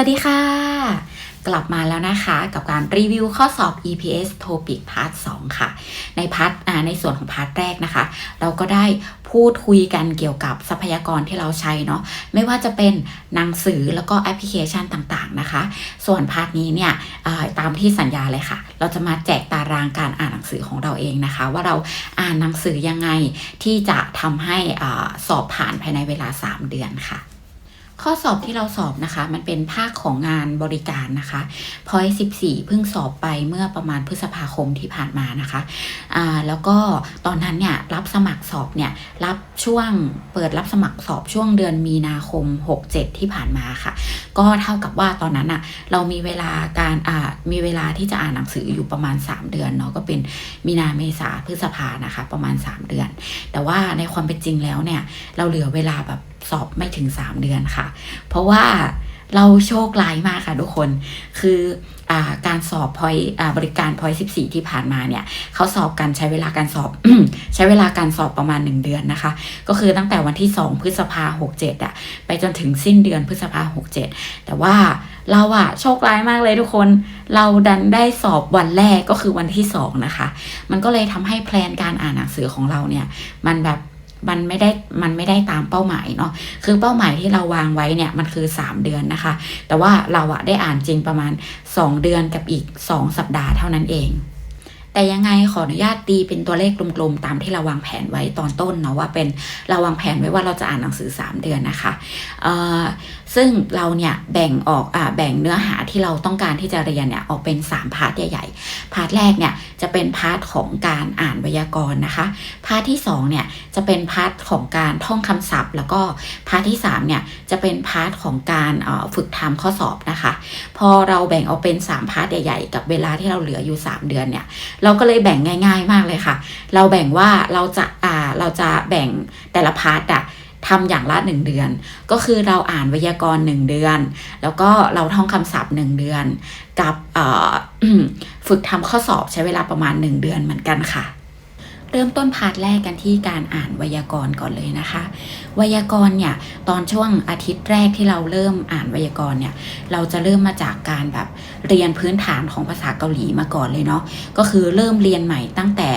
วัสดีค่ะ กลับมาแล้วนะคะกับการรีวิวข้อสอบ EPS Topic Part 2 ค่ะ ในพาร์ทในส่วนของพาร์ทแรกนะคะ เราก็ได้พูดคุยกันเกี่ยวกับทรัพยากรที่เราใช้เนาะไม่ว่าจะเป็นหนังสือแล้วก็แอปพลิเคชันต่างๆนะคะ ส่วนพาร์ทนี้เนี่ยตามที่สัญญาเลยค่ะ เราจะมาแจกตารางการอ่านหนังสือของเราเองนะคะ ว่าเราอ่านหนังสือยังไงที่จะทำให้อสอบผ่านภายในเวลา 3 เดือนค่ะ ข้อสอบที่เราสอบนะคะ มันเป็นภาคของงานบริการนะคะพอย14เพิ่งสอบไปเมื่อประมาณพฤษภาคมที่ผ่านมานะคะอ่าแล้วก็ตอนนั้นเนี่ยรับสมัครสอบเนี่ยรับช่วงเปิดรับสมัครสอบช่วงเดือนมีนาคม 67 ที่ผ่านมาค่ะ ก็เท่ากับว่าตอนนั้นอะเรามีเวลาการอ่ามีเวลาที่จะอ่านหนังสืออยู่ประมาณ 3 เดือนเนาะก็เป็นมีนาเมษาพฤษภานะคะ ประมาณ 3 เดือน แต่ว่าในความเป็นจริงแล้วเนี่ยเราเหลือเวลาแบบสอบไม่ถึง 3 เดือนค่ะ เพราะว่าเราโชคร้ายมากค่ะทุกคน คืออการสอบพอยอบริการพอย14 ที่ผ่านมาเนี่ยเขาสอบกันใช้เวลาการสอบ ใช้เวลาการสอบประมาณ 1 เดือนนะคะ ก็คือตั้งแต่วันที่ 2 พฤษภา67อะไปจนถึงสิ้นเดือนพฤษภา67 แต่ว่าเราอะโชคร้ายมากเลยทุกคน เราดันได้สอบวันแรกก็คือวันที่ 2 นะคะ มันก็เลยทำให้แพลนการอ่านหนังสือของเราเนี่ย มันแบบ มันไม่ได้มันไม่ได้ตามเป้าหมายเนาะคือเป้าหมายที่เราวางไว้เนี่ยมันคือ 3 เดือนนะคะ แต่ว่าเราอะได้อ่านจริงประมาณ 2 เดือนกับอีก 2 สัปดาห์เท่านั้นเอง แต่ยังไงขออนุญาตตีเป็นตัวเลขกลมๆ ตามที่เราวางแผนไว้ตอนต้นเนาะว่าเป็นเราวางแผนไว้ว่าเราจะอ่านหนังสือ 3 เดือนนะคะเอ่อซึ่งเราเนี่ยแบ่งออกอ่าแบ่งเนื้อหาที่เราต้องการที่จะเรียนเนี่ยออกเป็น 3 พาร์ทใหญ่ๆ พาร์ทแรกเนี่ยจะเป็นพาร์ทของการอ่านไวยากรณ์นะคะ พาร์ทที่2เนี่ยจะเป็นพาร์ทของการท่องคำศัพท์ แล้วก็พาร์ทที่3เนี่ยจะเป็นพาร์ทของการฝึกทำข้อสอบนะคะ พอเราแบ่งออกเป็น 3 พาร์ทใหญ่ๆ กับเวลาที่เราเหลืออยู่ 3 เดือนเนี่ยเราราก็เลยแบ่งง่าย ๆ มากเลยค่ะ เราแบ่งว่าเราจะอ่าเราจะแบ่งแต่ละพาร์ทอะทำอย่างละ 1 เดือน ก็คือเราอ่านไวยากรณ์1เดือน แล้วก็เราท่องคำศัพท์ 1 เดือน กับอ่อฝึกทำข้อสอบใช้เวลาประมาณ 1 เดือนเหมือนกันค่ะ เริ่มต้นพาร์ทแรกกันที่การอ่านไวยากรณ์ก่อนเลยนะคะ ไวยากรณ์เนี่ยตอนช่วงอาทิตย์แรกที่เราเริ่มอ่านไวยากรณ์เนี่ยเราจะเริ่มมาจากการแบบเรียนพื้นฐานของภาษาเกาหลีมาก่อนเลยเนาะก็คือเริ่มเรียนใหม่ตั้งแต่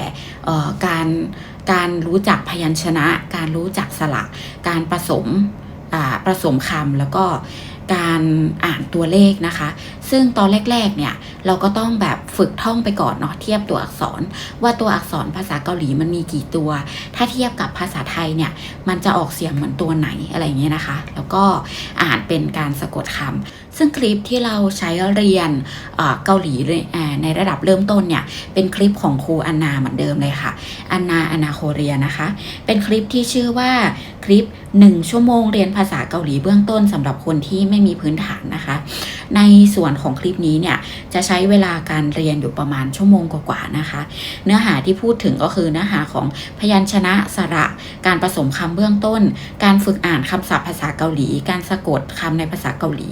การการรู้จักพยัญชนะ การรู้จักสระการผสมอ่าผสมคำแล้วก็การอ่านตัวเลขนะคะ ซึ่งตอนแรกๆเนี่ยเราก็ต้องแบบฝึกท่องไปก่อนเนาะเทียบตัวอักษร ว่าตัวอักษรภาษาเกาหลีมันมีกี่ตัว ถ้าเทียบกับภาษาไทยเนี่ยมันจะออกเสียงเหมือนตัวไหนอะไรเงี้ยนะคะ แล้วก็อ่านเป็นการสะกดคำซึ่งคลิปที่เราใช้เรียนเกาหลีในระดับเริ่มต้นเนี่ยเป็นคลิปของครูอันนาเหมือนเดิมเลยค่ะอันนาอนาโคเรียนะคะ เป็นคลิปที่ชื่อว่าคลิป 1 ชั่วโมงเรียนภาษาเกาหลีเบื้องต้นสำหรับคนที่ไม่มีพื้นฐานนะคะ ในส่วนของคลิปนี้เนี่ยจะใช้เวลาการเรียนอยู่ประมาณชั่วโมงกว่าๆนะคะ เนื้อหาที่พูดถึงก็คือเนื้อหาของพยัญชนะสระ การผสมคำเบื้องต้น การฝึกอ่านคำศัพท์ภาษาเกาหลี การสะกดคำในภาษาเกาหลี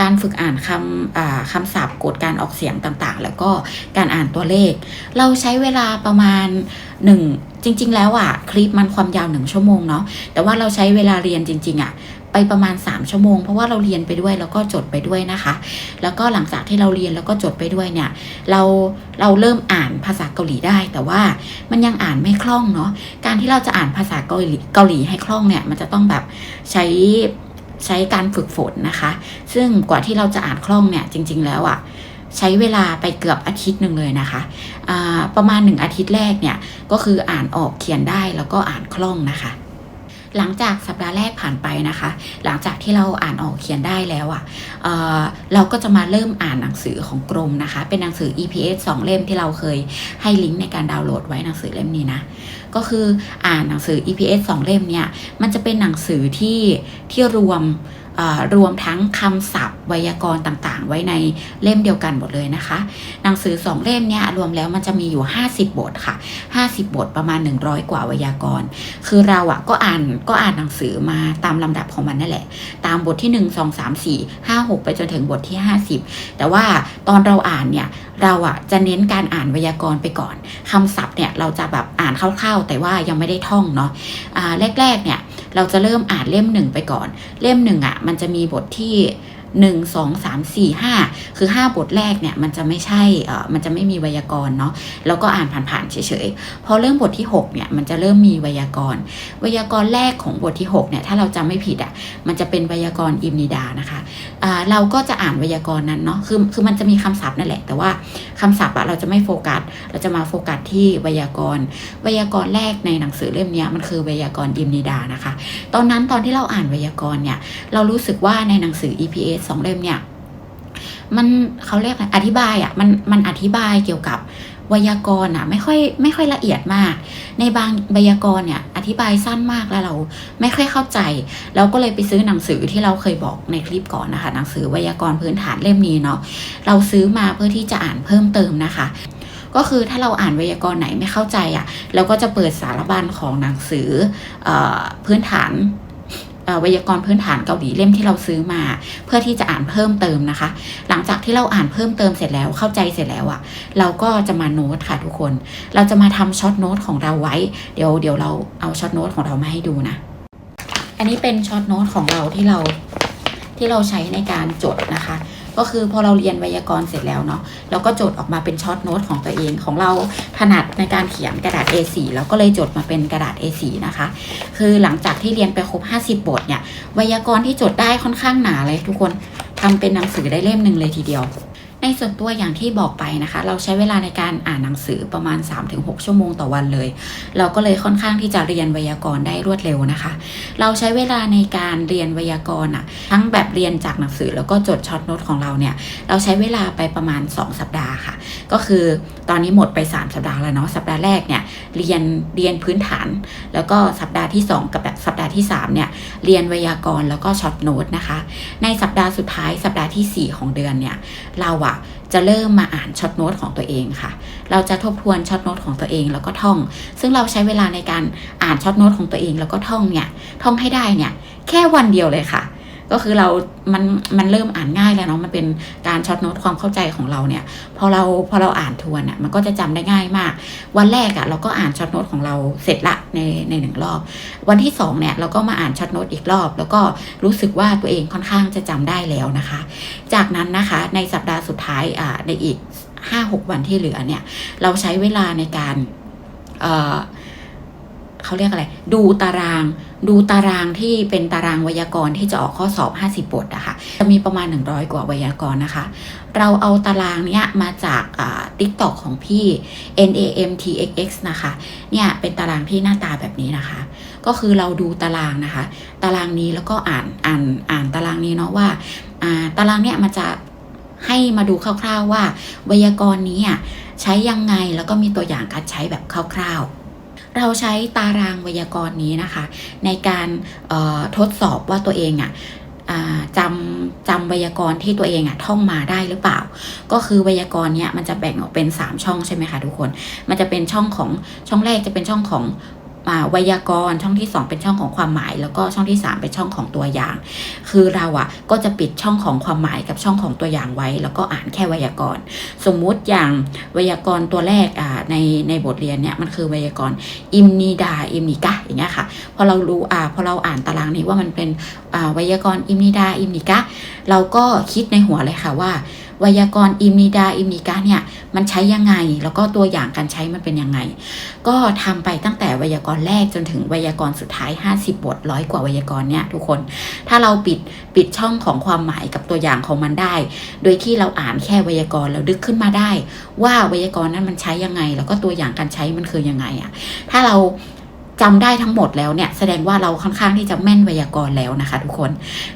การฝึกอ่านคำคำศัพท์กฎการออกเสียงต่างๆ แล้วก็การอ่านตัวเลข เราใช้เวลาประมาณหนึ่ง จริง ๆ แล้วอะคลิปมันความยาวหนึ่งชั่วโมงเนาะแต่ว่าเราใช้เวลาเรียนจริง ๆอะไปประมาณ 3 ชั่วโมง เพราะว่าเราเรียนไปด้วยแล้วก็จดไปด้วยนะคะ แล้วก็หลังจากที่เราเรียนแล้วก็จดไปด้วยเนี่ยเราเราเริ่มอ่านภาษาเกาหลีได้ แต่ว่ามันยังอ่านไม่คล่องเนาะการที่เราจะอ่านภาษาเกาหลีเกาหลีให้คล่องเนี่ยมันจะต้องแบบใช้ใช้การฝึกฝนนะคะ ซึ่งกว่าที่เราจะอ่านคล่องเนี่ยจริง ๆ แล้วอะ่ะ ใช้เวลาไปเกือบอาทิตย์หนึ่งเลยนะคะประมาณหนึ่งอาทิตย์แรกเนี่ยก็คืออ่านออกเขียนได้แล้วก็อ่านคล่องนะคะ หลังจากสัปดาห์แรกผ่านไปนะคะ หลังจากที่เราอ่านออกเขียนได้แล้วอะ่ะเเราก็จะมาเริ่มอ่านหนังสือของกรมนะคะ เป็นหนังสือ EPS 2 เล่มที่เราเคยให้ลิงก์ในการดาวน์โหลดไว้หนังสือเล่มนี้นะก็คืออ่านหนังสือ EPS 2 เล่มเนี่ยมันจะเป็นหนังสือที่ที่รวม รวมทั้งคำศัพท์ไวยากรณ์ต่างๆ ไว้ในเล่มเดียวกันหมดเลยนะคะ หนังสือ2เล่มเนี่ยรวมแล้วมันจะมีอยู่ 50 บทค่ะ 50 บทประมาณ 100 กว่าไวยากรณ์ คือเราอะก็อ่านก็อ่านหนังสือมาตามลำดับของมันนั่นแหละ ตามบทที่ 1 2 3 4 5 6 ไปจนถึงบทที่ 50 แต่ว่าตอนเราอ่านเนี่ยเราอะจะเน้นการอ่านไวยากรณ์ไปก่อนคำศัพท์เนี่ยเราจะแบบอ่านคร่าวๆ แต่ว่ายังไม่ได้ท่องเนาะอ่าแรกๆเนี่ย เราจะเริ่มอ่านเล่มหนึ่งไปก่อน เล่มหนึ่งอะมันจะมีบทที่ หนึ่งสองสามสี่ห้าคือห้าบทแรกเนี่ยมันจะไม่ใช่เออมันจะไม่มีไวยากรณ์เนาะแล้วก็อ่านผ่านๆเฉยๆพอเริ่มบทที่หกเนี่ยมันจะเริ่มมีไวยากรณ์ไวยากรณ์แรกของบทที่หกเนี่ยถ้าเราจำไม่ผิดอะมันจะเป็นไวยากรณ์อิมนิดานะคะอ่าเราก็จะอ่านไวยากรณ์นั้นเนาะคือคือมันจะมีคำศัพท์นั่นแหละ แต่ว่าคำศัพท์อะเราจะไม่โฟกัส เราจะมาโฟกัสที่ไวยากรณ์ไวยากรณ์แรกในหนังสือเล่มนี้มันคือไวยากรณ์อิมนิดานะคะ ตอนนั้นตอนที่เราอ่านไวยากรณ์เนี่ยเรารู้สึกว่าในหนังสือ EPS สองเล่มเนี่ยมันเขาเรียกอะไรอธิบายอะ่ะมันมันอธิบายเกี่ยวกับไวยากรณ์อะไม่ค่อยไม่ค่อยละเอียดมาก ในบางไวยากรณ์เนี่ยอธิบายสั้นมากแล้วเราไม่ค่อยเข้าใจ เราก็เลยไปซื้อหนังสือที่เราเคยบอกในคลิปก่อนนะคะหนังสือไวยากรณ์พื้นฐานเล่มนี้เนาะเราซื้อมาเพื่อที่จะอ่านเพิ่มเติมนะคะ ก็คือถ้าเราอ่านไวยากรณ์ไหนไม่เข้าใจอะ่ะเราก็จะเปิดสารบัญของหนังสืออพื้นฐาน วยากรณ์พื้นฐานเกาหลีเล่มที่เราซื้อมา เพื่อที่จะอ่านเพิ่มเติมนะคะ หลังจากที่เราอ่านเพิ่มเติมเสร็จแล้วเข้าใจเสร็จแล้วอะ่ะเราก็จะมาโน้ตค่ะทุกคน เราจะมาทำช็อตโน้ตของเราไว้ เดี๋ยวเดี๋ยวเราเอาช็อตโน้ตของเรามาให้ดูนะ อันนี้เป็นช็อตโน้ตของเราที่เราที่เราใช้ในการจดนะคะ ก็คือพอเราเรียนไวยากรณ์เสร็จแล้วเนาะเราก็จดออกมาเป็นช็อตโน้ตของตัวเองของเราถนัดในการเขียนกระดาษ A4 แล้วก็เลยจดมาเป็นกระดาษ A4 นะคะ คือหลังจากที่เรียนไปครบ 50 บทเนี่ยไวยากรณ์ที่จดได้ค่อนข้างหนาเลยทุกคนทำเป็นหนังสือได้เล่มหนึ่งเลยทีเดียว ในส่วนตัวอย่างที่บอกไปนะคะ เราใช้เวลาในการอ่านหนังสือประมาณ 3-6 ชั่วโมงต่อวันเลย เราก็เลยค่อนข้างที่จะเรียนไวยากรณ์ได้รวดเร็วนะคะ เราใช้เวลาในการเรียนไวยากรณ์อะทั้งแบบเรียนจากหนังสือแล้วก็จดช็อตโน้ตของเราเนี่ยเราใช้เวลาไปประมาณ 2 สัปดาห์ค่ะ ก็คือตอนนี้หมดไป 3 สัปดาห์แล้วเนาะสัปดาห์แรกเนี่ยเรียนเรียนพื้นฐาน แล้วก็สัปดาห์ที่ 2 กับแบบสัปดาห์ที่3เนี่ยเรียนไวยากรณ์แล้วก็ช็อตโน้ตนะคะ ในสัปดาห์สุดท้ายสัปดาห์ทีสี่4 ของเดือนเนี่ยเราอะจะเริ่มมาอ่านช็อตโน้ตของตัวเองค่ะ เราจะทบทวนช็อตโน้ตของตัวเองแล้วก็ท่อง ซึ่งเราใช้เวลาในการอ่านช็อตโน้ตของตัวเองแล้วก็ท่องเนี่ย ท่องให้ได้เนี่ย แค่วันเดียวเลยค่ะ ก็คือเรามันมันเริ่มอ่านง่ายแล้วเนาะมันเป็นการช็อตโน้ตความเข้าใจของเราเนี่ยพอเราพอเราอ่านทวนอะมันก็จะจำได้ง่ายมาก วันแรกอะเราก็อ่านช็อตโน้ตของเราเสร็จละในในหนึ่งรอบ วันที่สองเนี่ยเราก็มาอ่านช็อตโน้ตอีกรอบ แล้วก็รู้สึกว่าตัวเองค่อนข้างจะจำได้แล้วนะคะ จากนั้นนะคะในสัปดาห์สุดท้ายอ่าในอีกห้าหกวันที่เหลือเนี่ยเราใช้เวลาในการเอ่อ เขาเรียกอะไร ดูตาราง ดูตารางที่เป็นตารางไวยากรณ์ที่จะออกข้อสอบ 50 บทอะค่ะจะมีประมาณ 100 กว่าไวยากรณ์นะคะ เราเอาตารางเนี้ยมาจากติ๊กตอกของพี่ NAMTXX นะคะเนี่ยเป็นตารางที่หน้าตาแบบนี้นะคะ ก็คือเราดูตารางนะคะ ตารางนี้แล้วก็อ่านอ่านอ่านตารางนี้เนาะว่าตารางเนี่ยมันจะให้มาดูคร่าวๆว่าไวยากรณ์นี้ใช้ยังไงแล้วก็มีตัวอย่างการใช้แบบคร่าวๆ เราใช้ตารางไวยากรณ์นี้นะคะ ในการทดสอบว่าตัวเองอะ่ะจำจำไวยากรณ์ที่ตัวเองอะ่ะท่องมาได้หรือเปล่า ก็คือไวยากรณ์เนี้ยมันจะแบ่งออกเป็น 3 ช่องใช่ไหมคะทุกคน มันจะเป็นช่องของช่องแรกจะเป็นช่องของ ไวยากรณ์ช่องที่ 2 เป็นช่องของความหมาย แล้วก็ช่องที่ 3 เป็นช่องของตัวอย่าง คือเราอะ่ะก็จะปิดช่องของความหมายกับช่องของตัวอย่างไว้ แล้วก็อ่านแค่ไวยากรณ์ สมมุติอย่างไวยากรณ์ตัวแรกอ่าในในบทเรียนเนี่ยมันคือไวยากรณ์อิมนีดาอิมนิกะอย่างเงี้ยค่ะพอเรารู้อ่าพอเราอ่านตารางนี้ว่ามันเป็นอ่าไวยากรณ์อิมนีดาอิมนิกะเราก็คิดในหัวเลยค่ะว่า ไวยากรณ์อิมนิดาอิมนิกะเนี่ยมันใช้ยังไง แล้วก็ตัวอย่างการใช้มันเป็นยังไง ก็ทำไปตั้งแต่ไวยากรณ์แรกจนถึงไวยากรณ์สุดท้าย 50 บทร้อยกว่าไวยากรณ์เนี่ยทุกคน ถ้าเราปิดปิดช่องของความหมายกับตัวอย่างของมันได้ โดยที่เราอ่านแค่ไวยากรณ์แล้วดึกขึ้นมาได้ ว่าไวยากรณ์นั้นมันใช้ยังไง แล้วก็ตัวอย่างการใช้มันคือยังไงอะถ้าเรา จำได้ทั้งหมดแล้วเนี่ยแสดงว่าเราค่อนข้างที่จะแม่นไวยากรณ์แล้วนะคะทุกคน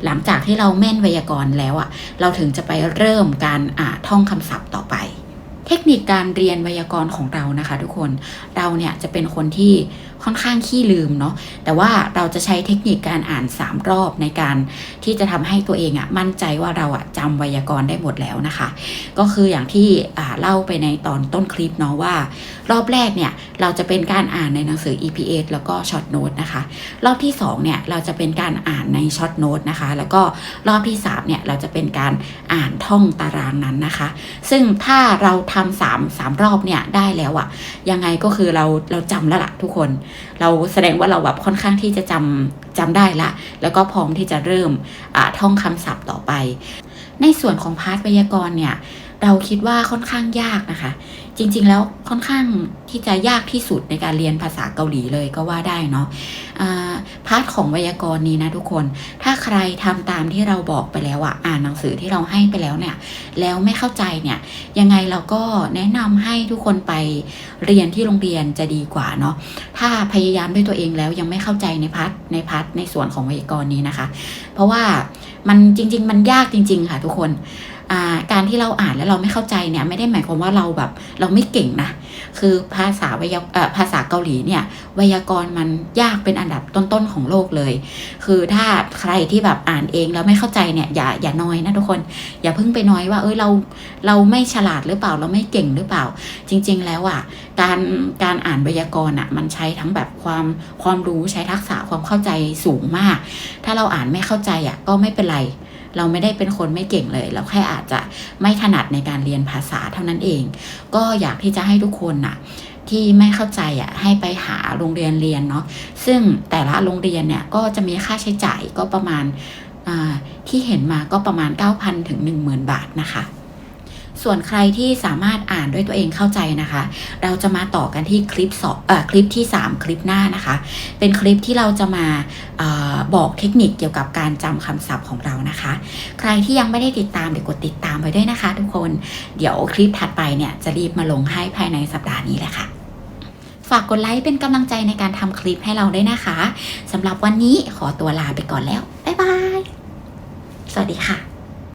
หลังจากที่เราแม่นไวยากรณ์แล้วอะเราถึงจะไปเริ่มการอ่าท่องคำศัพท์ต่อไป เทคนิคการเรียนไวยากรณ์ของเรานะคะ ทุกคนเราเนี่ยจะเป็นคนที่ ค่อนข้างขี้ลืมเนาะแต่ว่าเราจะใช้เทคนิคการอ่าน 3 รอบในการที่จะทำให้ตัวเองอะมั่นใจว่าเราอะจำไวยากรณ์ได้หมดแล้วนะคะ ก็คืออย่างที่เล่าไปในตอนต้นคลิปเนาะว่า รอบแรกเนี่ยเราจะเป็นการอ่านในหนังสือ EPS แล้วก็ช็อตโน้ตนะคะ รอบที่2เนี่ยเราจะเป็นการอ่านในช็อตโน้ตนะคะ แล้วก็รอบที่3เนี่ยเราจะเป็นการอ่านท่องตารางนั้นนะคะ ซึ่งถ้าเราทำสามสามรอบเนี่ยได้แล้วอะยังไงก็คือเราเราจำแล้วล่ะทุกคนเราแสดงว่าเราแบบค่อนข้างที่จะจำจำได้ละ แล้วก็พร้อมที่จะเริ่มท่องคำศัพท์ต่อไป ในส่วนของพาร์ทไวยากรณ์เนี่ย เราคิดว่าค่อนข้างยากนะคะ จริงๆแล้วค่อนข้างที่จะยากที่สุดในการเรียนภาษาเกาหลีเลยก็ว่าได้เนาะอ่าพาร์ทของไวยากรณ์นี้นะทุกคน ถ้าใครทำตามที่เราบอกไปแล้วอะอ่านหนังสือที่เราให้ไปแล้วเนี่ย แล้วไม่เข้าใจเนี่ย ยังไงเราก็แนะนำให้ทุกคนไปเรียนที่โรงเรียนจะดีกว่าเนาะ ถ้าพยายามด้วยตัวเองแล้วยังไม่เข้าใจในพาร์ทในพาร์ทในส่วนของไวยากรณ์นี้นะคะ เพราะว่ามันจริง ๆ มันยากจริง ๆ ค่ะทุกคน การที่เราอ่านแล้วเราไม่เข้าใจเนี่ยไม่ได้หมายความว่าเราแบบเราไม่เก่งนะ คือภาษาวยาภาษาเกาหลีเนี่ยไวยากรณ์มันยากเป็นอันดับต้นๆของโลกเลย คือถ้าใครที่แบบอ่านเองแล้วไม่เข้าใจเนี่ยอย่าอย่าน้อยนะทุกคน อย่าเพิ่งไปน้อยว่าเอ้ยเราเราไม่ฉลาดหรือเปล่าเราไม่เก่งหรือเปล่า จริง ๆ แล้วอะการการอ่านไวยากรณ์อะมันใช้ทั้งแบบความความรู้ใช้ทักษะความเข้าใจสูงมาก ถ้าเราอ่านไม่เข้าใจอะก็ไม่เป็นไร เราไม่ได้เป็นคนไม่เก่งเลย เราแค่อาจจะไม่ถนัดในการเรียนภาษาเท่านั้นเอง ก็อยากที่จะให้ทุกคนน่ะที่ไม่เข้าใจอะให้ไปหาโรงเรียนเรียนเนาะซึ่งแต่ละโรงเรียนเนี่ยก็จะมีค่าใช้จ่ายก็ประมาณที่เห็นมาก็ประมาณ 9,000ถึง10,000 บาทนะคะ ส่วนใครที่สามารถอ่านด้วยตัวเองเข้าใจนะคะ เราจะมาต่อกันที่คลิปสองคลิปที่ 3 คลิปหน้านะคะ เป็นคลิปที่เราจะมาออบอกเทคนิคเกี่ยวกับการจำคำศัพท์ของเรานะคะ ใครที่ยังไม่ได้ติดตามเดี๋ยวกดติดตามไว้ด้วยนะคะ ทุกคนเดี๋ยวคลิปถัดไปเนี่ยจะรีบมาลงให้ภายในสัปดาห์นี้แหละค่ะฝากกดไลค์เป็นกำลังใจในการทำคลิปให้เราด้วยนะคะสำหรับวันนี้ขอตัวลาไปก่อนแล้ว บ๊ายบาย สวัสดีค่ะ